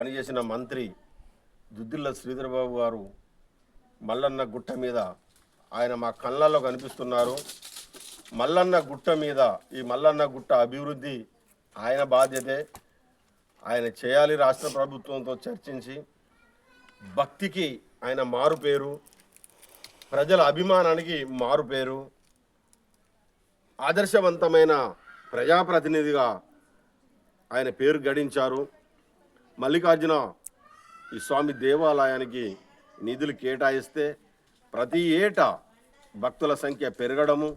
పనిచేసిన మంత్రి దుద్దిల్ల శ్రీధరబాబు గారు మల్లన్న గుట్ట మీద ఆయన మా కళ్ళల్లో కనిపిస్తున్నారు. మల్లన్న గుట్ట మీద ఈ మల్లన్న గుట్ట అభివృద్ధి ఆయన బాధ్యతే. ఆయన చేయాలి రాష్ట్ర ప్రభుత్వంతో చర్చించి భక్తికి ఆయన మారు పేరు ప్రజల అభిమానానికి మారు పేరు ఆదర్శవంతమైన ప్రజాప్రతినిధిగా ఆయన పేరు గడించారు. మల్లికార్జున ఈ స్వామి దేవాలయానికి నిధులు కేటాయిస్తే ప్రతి ఏటా భక్తుల సంఖ్య పెరగడము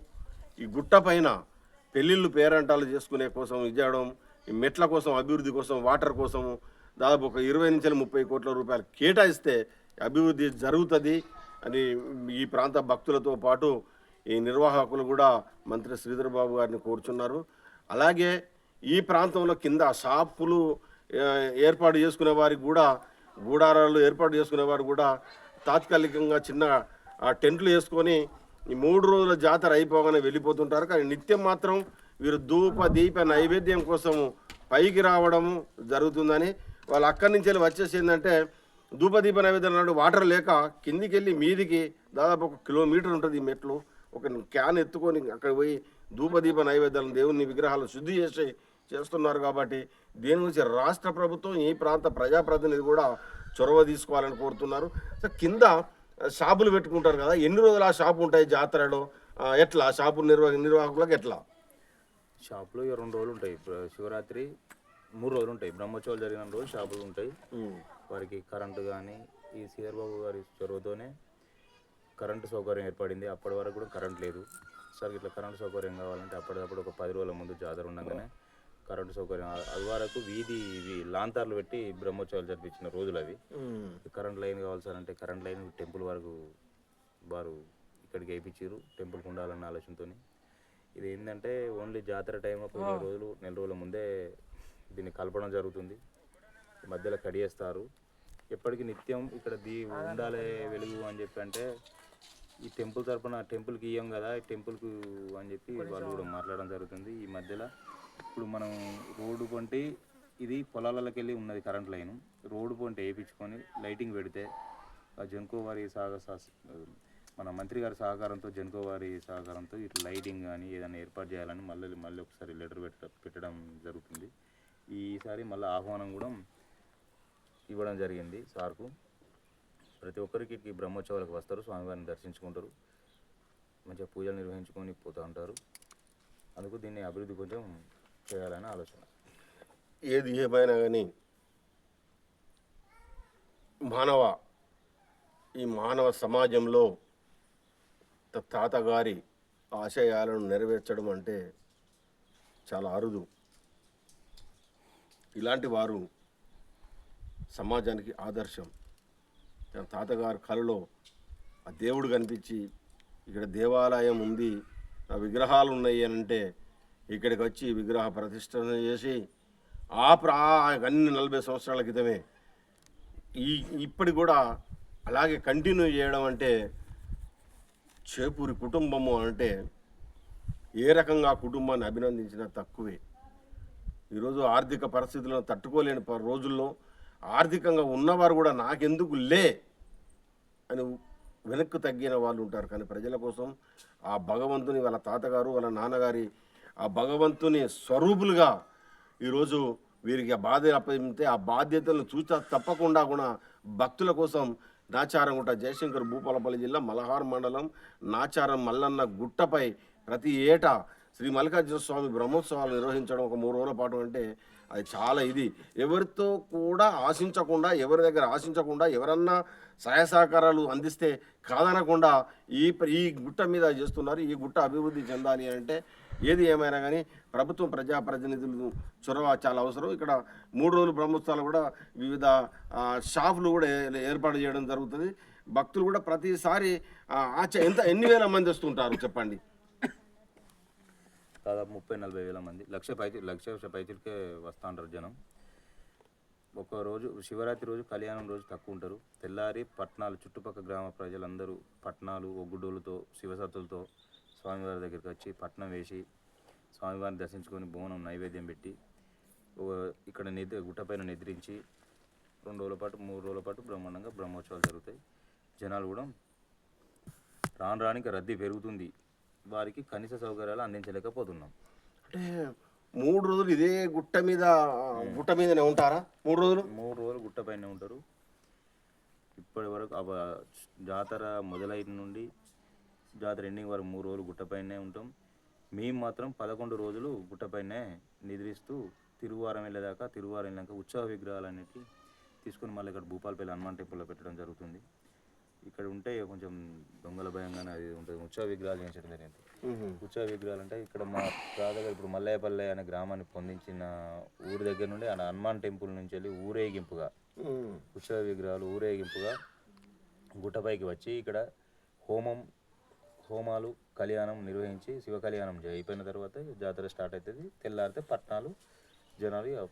ఈ గుట్ట పైన పెళ్ళిళ్ళు పేరంటాలు చేసుకునే కోసం ఇవ్వడం ఈ మెట్ల కోసం అభివృద్ధి కోసం వాటర్ కోసము దాదాపు ఒక ఇరవై నుంచి ముప్పై కోట్ల రూపాయలు కేటాయిస్తే అభివృద్ధి జరుగుతుంది అని ఈ ప్రాంత భక్తులతో పాటు ఈ నిర్వాహకులు కూడా మంత్రి శ్రీధర్ బాబు గారిని కోరుచున్నారు. అలాగే ఈ ప్రాంతంలో కింద షాపులు ఏర్పాటు చేసుకునే వారికి కూడా గూడారాలు ఏర్పాటు చేసుకునే వారు కూడా తాత్కాలికంగా చిన్న ఆ, టెంట్లు వేసుకొని ఈ మూడు రోజుల జాతర అయిపోగానే వెళ్ళిపోతుంటారు. కానీ నిత్యం మాత్రం వీరు ధూప దీప నైవేద్యం కోసం పైకి రావడము జరుగుతుందని వాళ్ళు అక్కడి నుంచి వెళ్ళి వచ్చేసి ఏంటంటే ధూపదీప నైవేద్యం నాడు వాటర్ లేక కిందికి వెళ్ళి మీదికి దాదాపు ఒక కిలోమీటర్ ఉంటుంది ఈ మెట్లు. ఒక క్యాన్ ఎత్తుకొని అక్కడ పోయి ధూపదీప నైవేద్యాలను దేవుని విగ్రహాలు శుద్ధి చేసి చేస్తున్నారు కాబట్టి దీని గురించి రాష్ట్ర ప్రభుత్వం ఈ ప్రాంత ప్రజాప్రతినిధి కూడా చొరవ తీసుకోవాలని కోరుతున్నారు. సో కింద షాపులు పెట్టుకుంటారు కదా ఎన్ని రోజులు ఆ షాపు ఉంటాయి జాతరలో? ఎట్లా? షాపు నిర్వహ నిర్వాహకులకు ఎట్లా? షాపులో రెండు రోజులు ఉంటాయి. శివరాత్రి మూడు రోజులు ఉంటాయి. బ్రహ్మోత్సవాలు జరిగిన రోజు షాపులు ఉంటాయి. వారికి కరెంటు కానీ ఈ శ్రీధర్ బాబు గారి చొరవతోనే కరెంటు సౌకర్యం ఏర్పడింది. అప్పటి వరకు కూడా కరెంట్ లేదు. సార్ ఇట్లా కరెంటు సౌకర్యం కావాలంటే అప్పటికప్పుడు ఒక పది రోజుల ముందు జాతర ఉండగానే కరెంటు సౌకర్యం. అది వరకు వీధి ఇవి లాంతర్లు పెట్టి బ్రహ్మోత్సవాలు జరిపించిన రోజులు అవి. కరెంట్ లైన్ కావాలి సార్ అంటే కరెంట్ లైన్ టెంపుల్ వరకు వారు ఇక్కడికి వేయించారు టెంపుల్కి ఉండాలన్న ఆలోచనతో ఇది ఏంటంటే ఓన్లీ జాతర టైం ఇరవై రోజులు నెల రోజుల ముందే దీన్ని కలపడం జరుగుతుంది. మధ్యలో కడియేస్తారు. ఎప్పటికీ నిత్యం ఇక్కడ దీ ఉండాలి వెలుగు అని చెప్పి అంటే ఈ టెంపుల్ తరపున టెంపుల్కి ఇయ్యం కదా ఈ టెంపుల్కు అని చెప్పి వాళ్ళు కూడా మాట్లాడడం జరుగుతుంది. ఈ మధ్యలో ఇప్పుడు మనం రోడ్డు పొంటి ఇది పొలాలకి వెళ్ళి ఉన్నది కరెంట్ లైన్. రోడ్డు పొంటి వేయించుకొని లైటింగ్ పెడితే ఆ జనుకోవారి సహ మన మంత్రి గారి సహకారంతో జెన్కో వారి సహకారంతో ఇటు లైటింగ్ కానీ ఏదైనా ఏర్పాటు చేయాలని మళ్ళీ మళ్ళీ ఒకసారి లెటర్ పెట్ట పెట్టడం జరుగుతుంది. ఈసారి మళ్ళీ ఆహ్వానం కూడా ఇవ్వడం జరిగింది సార్కు. ప్రతి ఒక్కరికి ఈ బ్రహ్మోత్సవాలకు వస్తారు స్వామివారిని దర్శించుకుంటారు. మంచిగా పూజలు నిర్వహించుకొని పోతూ ఉంటారు. అందుకు దీన్ని అభివృద్ధి కొంచెం చేయాలని ఆలోచన. ఏది ఏమైనా కానీ మానవ ఈ మానవ సమాజంలో త- తాతగారి ఆశయాలను నెరవేర్చడం అంటే చాలా అరుదు. ఇలాంటి వారు సమాజానికి ఆదర్శం. తన తాతగారు కలలో ఆ దేవుడు కనిపించి ఇక్కడ దేవాలయం ఉంది ఆ విగ్రహాలు ఉన్నాయి అని అంటే ఇక్కడికి వచ్చి విగ్రహ ప్రతిష్టన చేసి ఆ ప్రా అన్ని నలభై సంవత్సరాల క్రితమే ఈ ఇప్పటికి కూడా అలాగే కంటిన్యూ చేయడం అంటే చేపూరి కుటుంబము అంటే ఏ రకంగా కుటుంబాన్ని అభినందించినా తక్కువే. ఈరోజు ఆర్థిక పరిస్థితులను తట్టుకోలేని ప- రోజుల్లో ఆర్థికంగా ఉన్నవారు కూడా నాకెందుకు లే అని వెనక్కు తగ్గిన వాళ్ళు ఉంటారు. కానీ ప్రజల కోసం ఆ భగవంతుని వాళ్ళ తాతగారు వాళ్ళ నాన్నగారి ఆ భగవంతుని స్వరూపులుగా ఈరోజు వీరికి ఆ బాధ అప్పగితే ఆ బాధ్యతలను చూస్తా తప్పకుండా కూడా భక్తుల కోసం నాచారంగుట్ట జయశంకర్ భూపాలపల్లి జిల్లా మలహార్ మండలం నాచారం మల్లన్న గుట్టపై ప్రతి ఏటా శ్రీ మల్లికార్జున స్వామి బ్రహ్మోత్సవాలు నిర్వహించడం ఒక మూడు రోజుల పాటు అంటే అది చాలా ఇది. ఎవరితో కూడా ఆశించకుండా ఎవరి దగ్గర ఆశించకుండా ఎవరన్నా సహాయ సహకారాలు అందిస్తే కాదనకుండా ఈ ఈ గుట్ట మీద చేస్తున్నారు. ఈ గుట్ట అభివృద్ధి చెందాలి అంటే ఏది ఏమైనా కానీ ప్రభుత్వం ప్రజాప్రతినిధులు చొరవ చాలా అవసరం. ఇక్కడ మూడు రోజులు బ్రహ్మోత్సవాలు కూడా వివిధ షాపులు కూడా ఏ- ఏర్పాటు చేయడం జరుగుతుంది. భక్తులు కూడా ప్రతిసారి ఆచ ఎంత ఎన్ని వేల మంది వస్తుంటారు చెప్పండి? దాదాపు ముప్పై నలభై వేల మంది. లక్ష పైతి లక్ష పైతులకే వస్తూ ఉంటారు జనం. ఒక రోజు శివరాత్రి రోజు కళ్యాణం రోజు తక్కువ ఉంటారు. తెల్లారి పట్నాలు చుట్టుపక్కల గ్రామ ప్రజలందరూ పట్నాలు ఒగ్గుడోళ్ళతో శివసత్తులతో స్వామివారి దగ్గరికి వచ్చి పట్నం వేసి స్వామివారిని దర్శించుకొని బోనం నైవేద్యం పెట్టి ఇక్కడ నిద్ర గుట్టపైన నిద్రించి రెండు రోజుల పాటు మూడు రోజుల పాటు బ్రహ్మాండంగా బ్రహ్మోత్సవాలు జరుగుతాయి. జనాలు కూడా రాను రానికి రద్దీ పెరుగుతుంది. వారికి కనీస సౌకర్యాలు అందించలేకపోతున్నాం. అంటే మూడు రోజులు ఇదే గుట్ట మీద గుట్ట మీదనే ఉంటారా? మూడు రోజులు? మూడు రోజులు గుట్టపైనే ఉంటారు. ఇప్పటి వరకు జాతర మొదలైన నుండి జాతర ఎండింగ్ వరకు మూడు రోజులు గుట్టపైనే ఉంటాం. మేము మాత్రం పదకొండు రోజులు గుట్టపైనే నిద్రిస్తూ తిరువారం వెళ్ళేదాకా తిరువారం వెళ్ళాక ఉత్సవ విగ్రహాలు అనేటివి తీసుకుని మళ్ళీ ఇక్కడ భూపాలపల్లి హనుమాన్ టెంపుల్లో పెట్టడం జరుగుతుంది. ఇక్కడ ఉంటే కొంచెం దొంగల భయంగానే అది ఉంటుంది. ఉత్సవ విగ్రహాలు చేయించడం జరిగింది. ఉత్సవ విగ్రహాలు అంటే ఇక్కడ మా రాధగా ఇప్పుడు మల్లయ్యపల్లె అనే గ్రామాన్ని పొందించిన ఊరి దగ్గర నుండి ఆ హనుమాన్ టెంపుల్ నుంచి వెళ్ళి ఊరేగింపుగా ఉత్సవ విగ్రహాలు ఊరేగింపుగా గుట్టపైకి వచ్చి ఇక్కడ హోమం హోమాలు కళ్యాణం నిర్వహించి శివ కళ్యాణం అయిపోయిన తర్వాత జాతర స్టార్ట్ అవుతుంది తెల్లారితే పట్నాలు జనాలు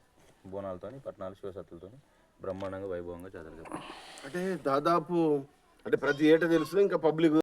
బోనాలతోని పట్నాలు శివసత్తులతోని బ్రహ్మాండంగా వైభవంగా జాతర అంటే దాదాపు అంటే ప్రతి ఏటా తెలుసు ఇంకా పబ్లిక్